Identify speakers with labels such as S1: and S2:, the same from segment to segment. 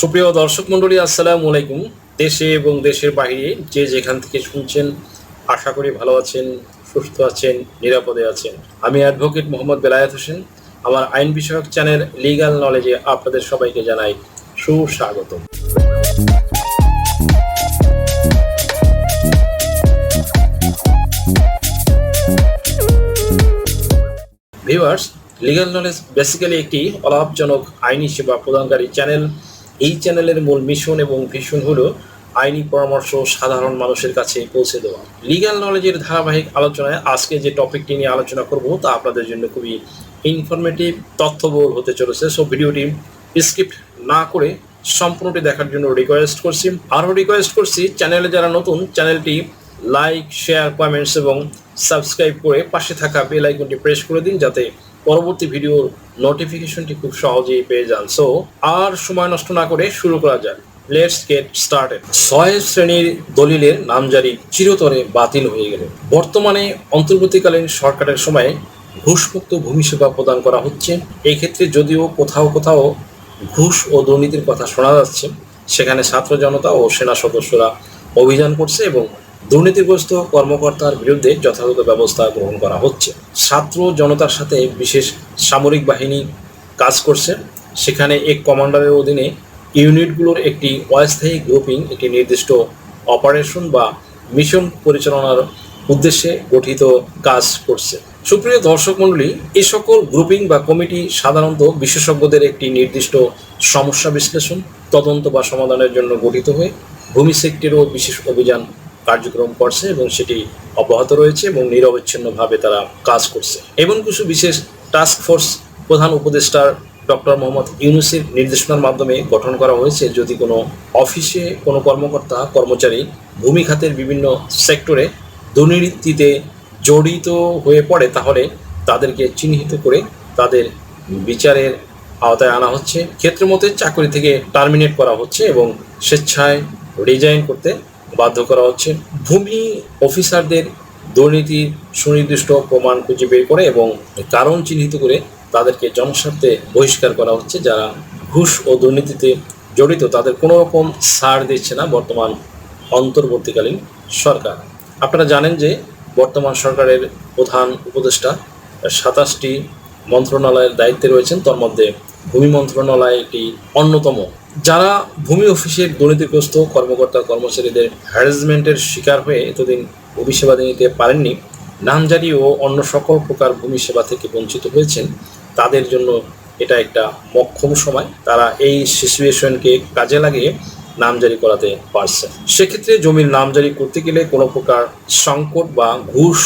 S1: সুপ্রিয় দর্শক মন্ডলী আসসালামু আলাইকুম। দেশে এবং দেশের বাইরে যে যেখান থেকে শুনছেন, আশা করি ভালো আছেন, সুস্থ আছেন, নিরাপদে আছেন। আমি অ্যাডভোকেট মোহাম্মদ বেলায়েত হোসেন। আমার আইন বিষয়ক চ্যানেল লিগ্যাল নলেজে আপনাদের সবাইকে জানাই সুস্বাগত ভিউয়ার্স লিগ্যাল নলেজ বেসিক্যালি একটি অলাভজনক আইনি সেবা প্রদানকারী চ্যানেল। এই চ্যানেলের মূল মিশন এবং ভিশন হলো আইনি পরামর্শ সাধারণ মানুষের কাছে পৌঁছে দেওয়া। লিগ্যাল নলেজের ধারাবাহিক আলোচনায় আজকে যে টপিকটি নিয়ে আলোচনা করব তা আপনাদের জন্য খুবই ইনফরমেটিভ তথ্যবহুল হতে চলেছে। সো ভিডিওটি স্ক্রিপ্ট না করে সম্পূর্ণটি দেখার জন্য রিকোয়েস্ট করছি। আরও রিকোয়েস্ট করছি চ্যানেলে যারা নতুন চ্যানেলটি লাইক শেয়ার কমেন্টস এবং সাবস্ক্রাইব করে পাশে থাকা বেল আইকনটি প্রেস করে দিন যাতে পরবর্তী ভিডিওর নোটিফিকেশনটি খুব সহজেই পেয়ে যান। সো আর সময় নষ্ট না করে শুরু করা যাক। লেটস গেট স্টার্টেড ছয় শ্রেণির দলিলের নামজারি চিরতরে বাতিল হয়ে গেল। বর্তমানে অন্তর্বর্তীকালীন সরকারের সময়ে ঘুষমুক্ত ভূমি সেবা প্রদান করা হচ্ছে। এই ক্ষেত্রে যদিও কোথাও কোথাও ঘুষ ও দুর্নীতির কথা শোনা যাচ্ছে, সেখানে ছাত্র জনতা ও সেনা সদস্যরা অভিযান করছে এবং দুর্নীতিগ্রস্ত কর্মকর্তার বিরুদ্ধে যথাযথ ব্যবস্থা গ্রহণ করা হচ্ছে। ছাত্র জনতার সাথে বিশেষ সামরিক বাহিনী কাজ করছে। সেখানে এক কমান্ডারের অধীনে ইউনিটগুলোর একটি অস্থায়ী গ্রুপিং, একটি নির্দিষ্ট অপারেশন বা মিশন পরিচালনার উদ্দেশ্যে গঠিত কাজ করছে। সুপ্রিয় দর্শক মণ্ডলী এই সকল গ্রুপিং বা কমিটি সাধারণত বিশেষজ্ঞদের একটি নির্দিষ্ট সমস্যা বিশ্লেষণ, তদন্ত বা সমাধানের জন্য গঠিত হয়ে ভূমি সেক্টরেও বিশেষ অভিযান কার্যক্রম করছে এবং সেটি অব্যাহত রয়েছে এবং নিরবচ্ছিন্নভাবে তারা কাজ করছে। এবং কিছু বিশেষ টাস্ক ফোর্স প্রধান উপদেষ্টার ডক্টর মোহাম্মদ ইউনুসের নির্দেশনার মাধ্যমে গঠন করা হয়েছে। যদি কোনো অফিসে কোনো কর্মকর্তা, কর্মচারী ভূমি খাতের বিভিন্ন সেক্টরে দুর্নীতিতে জড়িত হয়ে পড়ে, তাহলে তাদেরকে চিহ্নিত করে তাদের বিচারের আওতায় আনা হচ্ছে। ক্ষেত্রমতে চাকরি থেকে টার্মিনেট করা হচ্ছে এবং স্বেচ্ছায় রিজাইন করতে বাধ্য করা হচ্ছে। ভূমি অফিসারদের দুর্নীতির সুনির্দিষ্ট প্রমাণ খুঁজে বের করে এবং কারণ চিহ্নিত করে তাদেরকে জনস্বার্থে বহিষ্কার করা হচ্ছে। যারা ঘুষ ও দুর্নীতিতে জড়িত, তাদের কোনো রকম ছাড় দিচ্ছে না বর্তমান অন্তর্বর্তীকালীন সরকার। আপনারা জানেন যে বর্তমান সরকারের প্রধান উপদেষ্টা সাতাশটি মন্ত্রণালয়ের দায়িত্বে রয়েছেন। তার মধ্যে ভূমি মন্ত্রণালয় একটি অন্যতম যারা ভূমি অফিসের দুর্নীতিগ্রস্ত কর্মকর্তা কর্মচারীদের হ্যারাসমেন্টের শিকার হয়ে এতদিন ভূমি সেবা নিতে পারেননি, নামজারি ও অন্য সকল প্রকার ভূমি সেবা থেকে বঞ্চিত হয়েছেন, তাদের জন্য এটা একটা মক্ষম সময়। তারা এই সিচুয়েশনকে কাজে লাগিয়ে নামজারি করাতে পারছে। সেক্ষেত্রে জমির নামজারি করতে গেলে কোনো প্রকার সংকট বা ঘুষ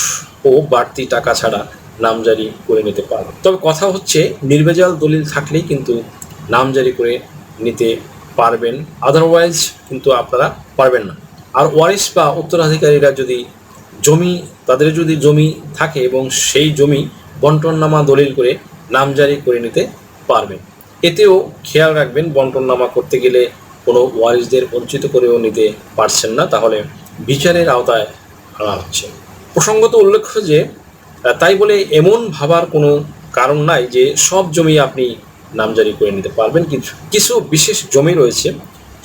S1: ও বাড়তি টাকা ছাড়া নামজারি করে নিতে পারবে। তবে কথা হচ্ছে, নির্ভেজাল দলিল থাকলেই কিন্তু নামজারি করে নিতে পারবেন। আদারওয়াইজ কিন্তু আপনারা পারবেন না। আর ওয়ারিস বা উত্তরাধিকারীরা যদি জমি, তাদের যদি জমি থাকে এবং সেই জমি বন্টননামা দলিল করে নামজারি করে নিতে পারবেন। এতেও খেয়াল রাখবেন, বন্টননামা করতে গেলে কোনো ওয়ারিসদের বঞ্চিত করেও নিতে পারছেন না। তাহলে বিচারের আওতায় আনা হচ্ছে। প্রসঙ্গত উল্লেখ্য যে তাই বলে এমন ভাবার কোনো কারণ নাই যে সব জমি আপনি নামজারি করে নিতে পারবেন। কিছু কিছু বিশেষ জমি রয়েছে,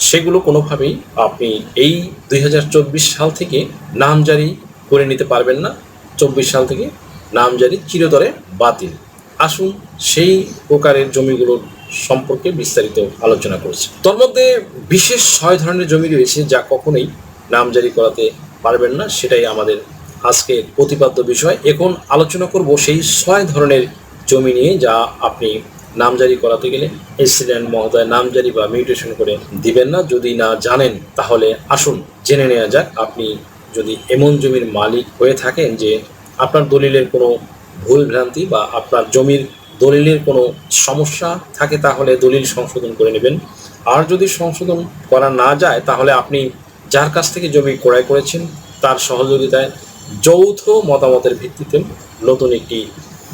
S1: সেগুলো কোনোভাবেই আপনি এই দুই হাজার চব্বিশ সাল থেকে নামজারি করে নিতে পারবেন না। চব্বিশ সাল থেকে নামজারি চিরতরে বাতিল। আসুন সেই প্রকারের জমিগুলোর সম্পর্কে বিস্তারিত আলোচনা করছি। তোর মধ্যে বিশেষ ছয় ধরনের জমি রয়েছে যা কখনোই নামজারি করাতে পারবেন না, সেটাই আমাদের আজকের প্রতিপাদ্য বিষয়। এখন আলোচনা করব সেই ছয় ধরনের জমি নিয়ে যা আপনি নামজারি করাতে গেলে এসিডেন্ট মহোদয় নামজারি বা মিউটেশন করে দিবেন না। যদি না জানেন, তাহলে আসুন, জেনে নেওয়া যাক। আপনি যদি এমন জমির মালিক হয়ে থাকেন যে আপনার দলিলের কোনো ভুল ভ্রান্তি বা আপনার জমির দলিলের কোনো সমস্যা থাকে, তাহলে দলিল সংশোধন করে নেবেন। আর যদি সংশোধন করা না যায়, তাহলে আপনি যার কাছ থেকে জমি ক্রয় করেছেন, তার সহযোগিতায় যৌথ মতামতের ভিত্তিতে নতুন একটি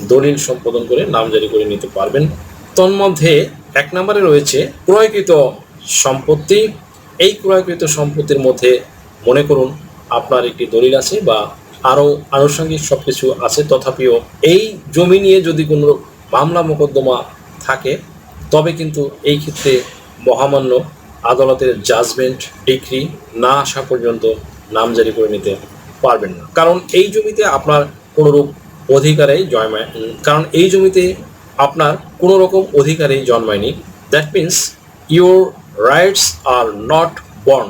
S1: দলিল সম্পাদন করে নামজারি করে নিতে পারবেন। তন্মধ্যে এক নম্বরে রয়েছে ক্রয়কৃত সম্পত্তি। এই ক্রয়কৃত সম্পত্তির মধ্যে মনে করুন আপনার একটি দলিল আছে বা আরও আনুষঙ্গিক সব কিছু আছে। তথাপিও এই জমি নিয়ে যদি কোনো মামলা মোকদ্দমা থাকে তবে কিন্তু এই ক্ষেত্রে মহামান্য আদালতের জাজমেন্ট ডিগ্রি না আসা পর্যন্ত নামজারি করে নিতে পারবেন না। কারণ এই জমিতে আপনার কোনোরূপ অধিকারে উম, কারণ এই জমিতে আপনার কোনো রকম অধিকারেই জন্মায়নি। That means your rights are not born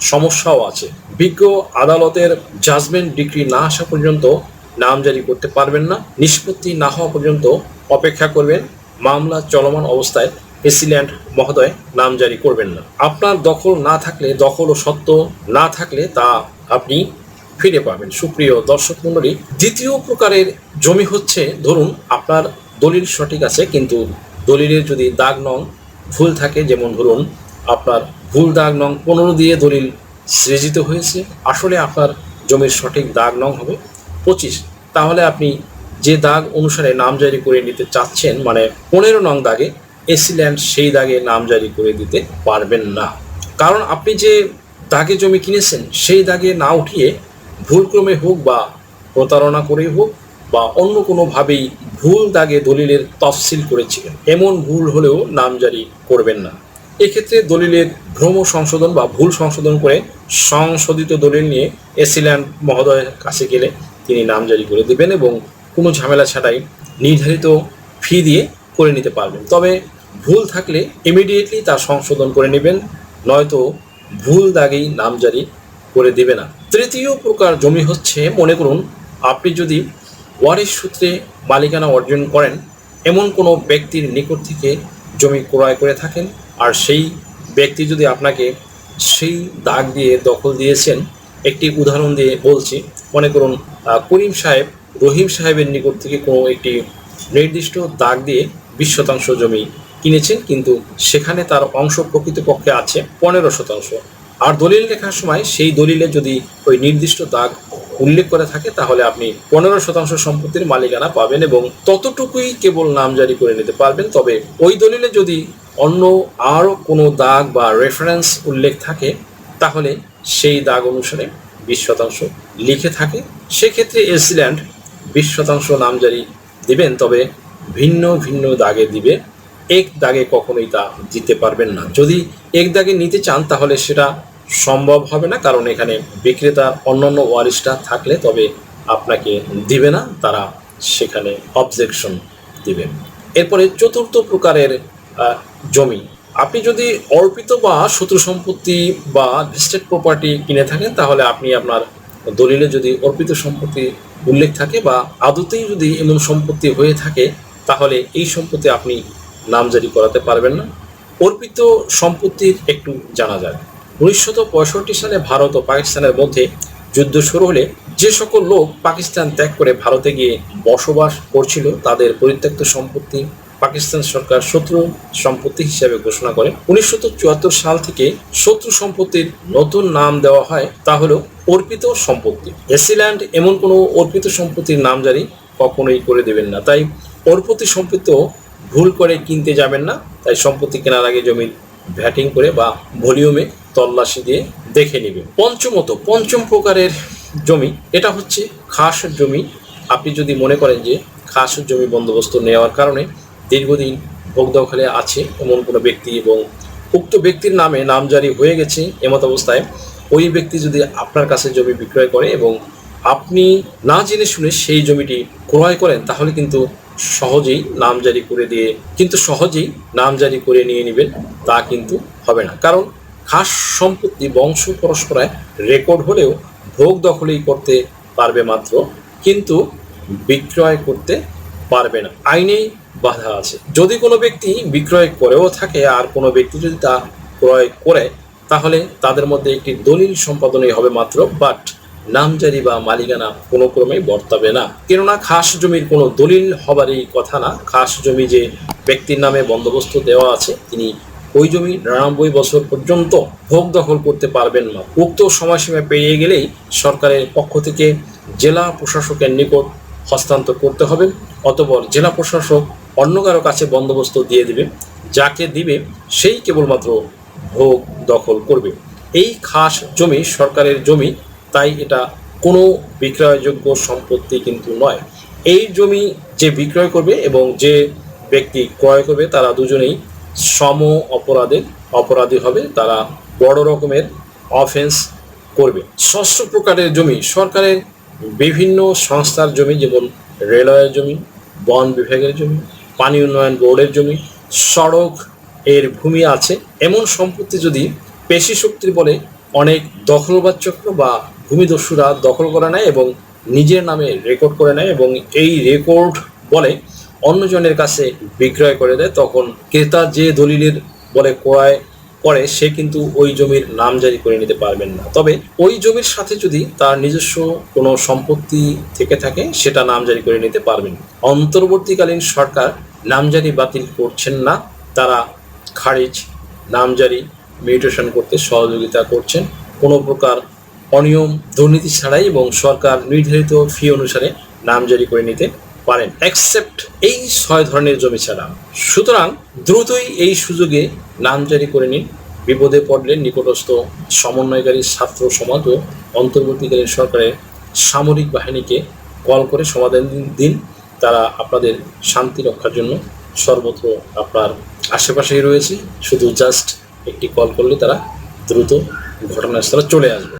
S1: সমস্যাও আছে। বিজ্ঞ আদালতের জাজমেন্ট ডিগ্রি না আসা পর্যন্ত নাম জারি করতে পারবেন না। নিষ্পত্তি না হওয়া পর্যন্ত অপেক্ষা করবেন। মামলা চলমান অবস্থায় প্রেসিডেন্ট মহোদয় নাম জারি করবেন না। আপনার দখল না থাকলে, দখল ও সত্য না থাকলে তা আপনি ফিরে পাবেন। সুপ্রিয় দর্শক মণ্ডলী, দ্বিতীয় প্রকারের জমি হচ্ছে, ধরুন আপনার দলিল সঠিক আছে, কিন্তু দলিলের যদি দাগ নং ভুল থাকে, যেমন ধরুন আপনার ভুল দাগ নং পনেরো দিয়ে দলিল সৃজিত হয়েছে। আসলে আপনার জমির সঠিক দাগ নং হবে পঁচিশ। তাহলে আপনি যে দাগ অনুসারে নামজারি করে নিতে চাচ্ছেন মানে পনেরো নং দাগে, এসি ল্যান্ড সেই দাগে নামজারি করে দিতে পারবেন না। কারণ আপনি যে দাগে জমি কিনেছেন, সেই দাগে না উঠিয়ে ভুলক্রমে হোক বা প্রতারণা করেই হোক বা অন্য কোনোভাবেই ভুল দাগে দলিলের তফসিল করেছিলেন, এমন ভুল হলেও নামজারি করবেন না। এক্ষেত্রে দলিলের ভ্রম সংশোধন বা ভুল সংশোধন করে সংশোধিত দলিল নিয়ে এসিল্যান্ড মহোদয়ের কাছে গেলে তিনি নামজারি করে দেবেন এবং কোনো ঝামেলা ছাড়াই নির্ধারিত ফি দিয়ে করে নিতে পারবেন। তবে ভুল থাকলে ইমিডিয়েটলি তার সংশোধন করে নেবেন, নয়তো ভুল দাগেই নামজারি করে দেবে না। তৃতীয় প্রকার জমি হচ্ছে, মনে করুন, আপনি যদি ওয়ারিশ সূত্রে মালিকানা অর্জন করেন, এমন কোনো ব্যক্তির নিকট থেকে জমি ক্রয় করে থাকেন আর সেই ব্যক্তি যদি আপনাকে সেই দাগ দিয়ে দখল দিয়েছেন, একটি উদাহরণ দিয়ে বলছি, মনে করুন করিম সাহেব, রহিম সাহেবের নিকট থেকে কোনো একটি নির্দিষ্ট দাগ দিয়ে বিশ শতাংশ জমি কিনেছেন, কিন্তু সেখানে তার অংশ প্রকৃতপক্ষে আছে পনেরো শতাংশ। আর দলিল লেখার সময় সেই দলিলে যদি ওই নির্দিষ্ট দাগ উল্লেখ করে থাকে, তাহলে আপনি পনেরো শতাংশ সম্পত্তির মালিকানা পাবেন এবং ততটুকুই কেবল নামজারি করে নিতে পারবেন। তবে ওই দলিলে যদি অন্য আরও কোনো দাগ বা রেফারেন্স উল্লেখ থাকে, তাহলে সেই দাগ অনুসারে বিশ শতাংশ লিখে থাকে। সেক্ষেত্রে এসিল্যান্ড বিশ শতাংশ নামজারি দিবেন, তবে ভিন্ন ভিন্ন দাগে দিবে। এক দাগে কখনোই তা দিতে পারবেন না। যদি এক দাগে নিতে চান, তাহলে সেটা সম্ভব হবে না, কারণ এখানে বিক্রেতার অন্যান্য ওয়ারিশটা থাকলে তবে আপনাকে দিবে না, তারা সেখানে অবজেকশন দিবে। এরপরে চতুর্থ প্রকারের জমি। আপনি যদি অর্পিত বা শত্রু সম্পত্তি বা ভেস্টেড প্রপার্টি কিনে থাকেন, তাহলে আপনি আপনার দলিলে যদি অর্পিত সম্পত্তি উল্লেখ থাকে বা আদতেই যদি এমন সম্পত্তি হয়ে থাকে, তাহলে এই সম্পত্তি আপনি নামজারি করাতে পারবেন না। অর্পিত সম্পত্তির একটু জানা যায় উনিশশো পঁয়ষট্টি সালে ভারত ও পাকিস্তানের মধ্যে যুদ্ধ শুরু হলে যে সকল লোক পাকিস্তান ত্যাগ করে ভারতে গিয়ে বসবাস করছিল, তাদের পরিত্যক্ত সম্পত্তি পাকিস্তান সরকার শত্রু সম্পত্তি হিসেবে ঘোষণা করে। উনিশশো চুয়াত্তর সাল থেকে শত্রু সম্পত্তির নতুন নাম দেওয়া হয়, তা হলো অর্পিত সম্পত্তি। এসিল্যান্ড এমন কোনো অর্পিত সম্পত্তির নাম জারি কখনোই করে দেবেন না। তাই অর্পিত সম্পত্তি ভুল করে কিনতে যাবেন না। তাই সম্পত্তি কেনার আগে জমির ভ্যাটিং করে বা ভলিউমে তল্লাশি দিয়ে দেখে নেবেন। পঞ্চমত পঞ্চম প্রকারের জমি, এটা হচ্ছে খাস জমি। আপনি যদি মনে করেন যে খাস জমি বন্দোবস্ত নেওয়ার কারণে দীর্ঘদিন ভোগ দখলে আছে এমন কোনো ব্যক্তি এবং উক্ত ব্যক্তির নামে নামজারি হয়ে গেছে এমত অবস্থায়, ওই ব্যক্তি যদি আপনার কাছে জমি বিক্রয় করে এবং আপনি না জেনে শুনে সেই জমিটি ক্রয় করেন, তাহলে কিন্তু সহজেই নাম জারি করে দিয়ে, কিন্তু সহজেই নাম জারি করে নিয়ে নেবেন, তা কিন্তু হবে না। কারণ খাস সম্পত্তি বংশ পরস্পরায় রেকর্ড হলেও ভোগ দখলেই করতে পারবে মাত্র, কিন্তু বিক্রয় করতে পারবে না। আইনেই বাধা আছে। যদি কোনো ব্যক্তি বিক্রয় করেও থাকে আর কোনো ব্যক্তি যদি তা ক্রয় করে, তাহলে তাদের মধ্যে একটি দলিল সম্পাদনই হবে মাত্র, বাট নামজারি বা মালিকানা কোনো ক্রমেই বর্তাবে না। কেননা খাস জমির কোনো দলিল হবারই কথা না। খাস জমি যে ব্যক্তির নামে বন্দোবস্ত দেওয়া আছে, তিনি ওই জমি নিরানব্বই বছর পর্যন্ত ভোগ দখল করতে পারবেন না। উক্ত সময়সীমা পেরিয়ে গেলেই সরকারের পক্ষ থেকে জেলা প্রশাসকের নিকট হস্তান্তর করতে হবে, অতপর জেলা প্রশাসক অন্য কারও কাছে বন্দোবস্ত দিয়ে দিবে, যাকে দিবে সেই কেবলমাত্র ভোগ দখল করবে। এই খাস জমি সরকারের জমি তাই এটা কোনো বিক্রয়যোগ্য সম্পত্তি কিন্তু নয়। এই জমি যে বিক্রয় করবে এবং যে ব্যক্তি ক্রয় করবে, তারা দুজনেই সম অপরাধে অপরাধী হবে, তারা বড় রকমের অফেন্স করবে। ষষ্ঠ প্রকারের জমি, সরকারের বিভিন্ন সংস্থার জমি, যেমন রেলওয়ের জমি, বন বিভাগের জমি, পানি উন্নয়ন বোর্ডের জমি, সড়ক এর ভূমি আছে। এমন সম্পত্তি যদি পেশি শক্তির বলে অনেক দখলবাদ চক্র বা ভূমিদস্যুরা দখল করে নেয় এবং নিজের নামে রেকর্ড করে নেয় এবং এই রেকর্ড বলে অন্যজনের কাছে বিক্রয় করে দেয়। তখন ক্রেতা যে দলিলের বলে ক্রয় করে, সে কিন্তু ওই জমির নাম জারি করে নিতে পারবেন না। তবে ওই জমির সাথে যদি তার নিজস্ব কোনো সম্পত্তি থেকে থাকে, সেটা নাম জারি করে নিতে পারবেন। অন্তর্বর্তীকালীন সরকার নামজারি বাতিল করছেন না, তারা খারিজ নামজারি মিউটেশন করতে সহযোগিতা করছেন। কোনো প্রকার অনিয়ম, দুর্নীতি ছাড়াই এবং সরকার নির্ধারিত ফি অনুসারে নাম জারি করে নিতে পারেন। অ্যাকসেপ্ট এই ছয় ধরনের জমি ছাড়া। সুতরাং দ্রুতই এই সুযোগে নাম জারি করে নিন। বিপদে পড়লে নিকটস্থ সমন্বয়কারী ছাত্র সমাজ ও অন্তর্বর্তীকালীন সরকারের সামরিক বাহিনীকে কল করে সমাধান দিন- তারা আপনাদের শান্তি রক্ষার জন্য সর্বত্র আপনার আশেপাশেই রয়েছে। শুধু জাস্ট একটি কল করলে তারা দ্রুত ঘটনাস্থলে চলে আসবে।